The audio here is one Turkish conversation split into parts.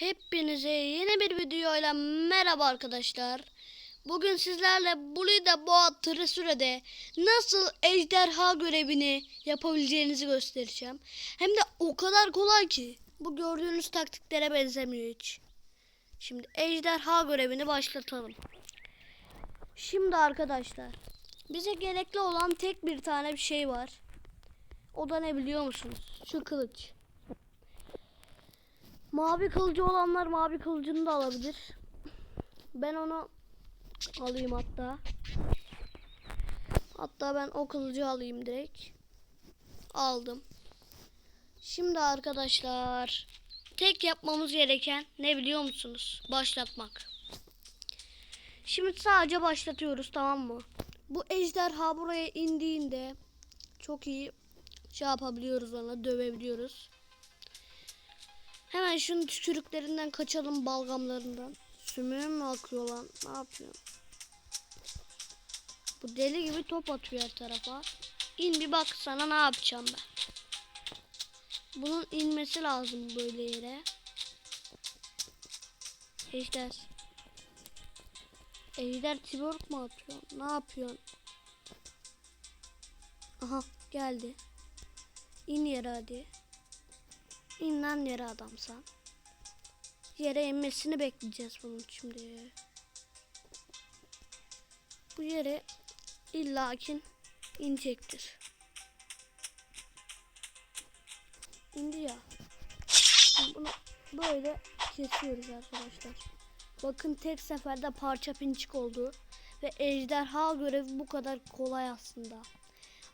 Hepinize yeni bir videoyla merhaba arkadaşlar. Bugün sizlerle Blue'da Boğa Tresure'de nasıl ejderha görevini yapabileceğinizi göstereceğim. Hem de o kadar kolay ki. Bu gördüğünüz taktiklere benzemiyor hiç. Şimdi ejderha görevini başlatalım. Şimdi arkadaşlar bize gerekli olan tek bir tane bir şey var. O da ne biliyor musunuz? Şu kılıç. Mavi kılıcı olanlar mavi kılıcını da alabilir. Ben onu alayım hatta. Hatta ben o kılıcı alayım direkt. Aldım. Şimdi arkadaşlar tek yapmamız gereken ne biliyor musunuz? Başlatmak. Şimdi sadece başlatıyoruz tamam mı? Bu ejderha buraya indiğinde çok iyi şey yapabiliyoruz ona dövebiliyoruz. Hemen şunun tükürüklerinden kaçalım balgamlarından. Sümüğü mü akıyor lan? Ne yapıyor? Bu deli gibi top atıyor her tarafa. İn bir bak sana ne yapacağım ben. Bunun inmesi lazım böyle yere. Ejder. Ejder twerk mu atıyor? Ne yapıyorsun? Aha geldi. İn yere hadi. İn lan yere adamsan. Yere inmesini bekleyeceğiz bunun şimdi. Bu yere illakin inecektir. İndi ya. Şimdi Bunu böyle kesiyoruz arkadaşlar. Bakın tek seferde parça pinçik oldu. Ve ejderha görevi bu kadar kolay aslında.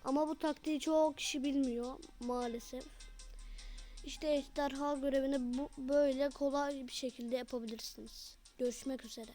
Ama bu taktiği çoğu kişi bilmiyor maalesef. İşte ejderha görevini bu böyle kolay bir şekilde yapabilirsiniz. Görüşmek üzere.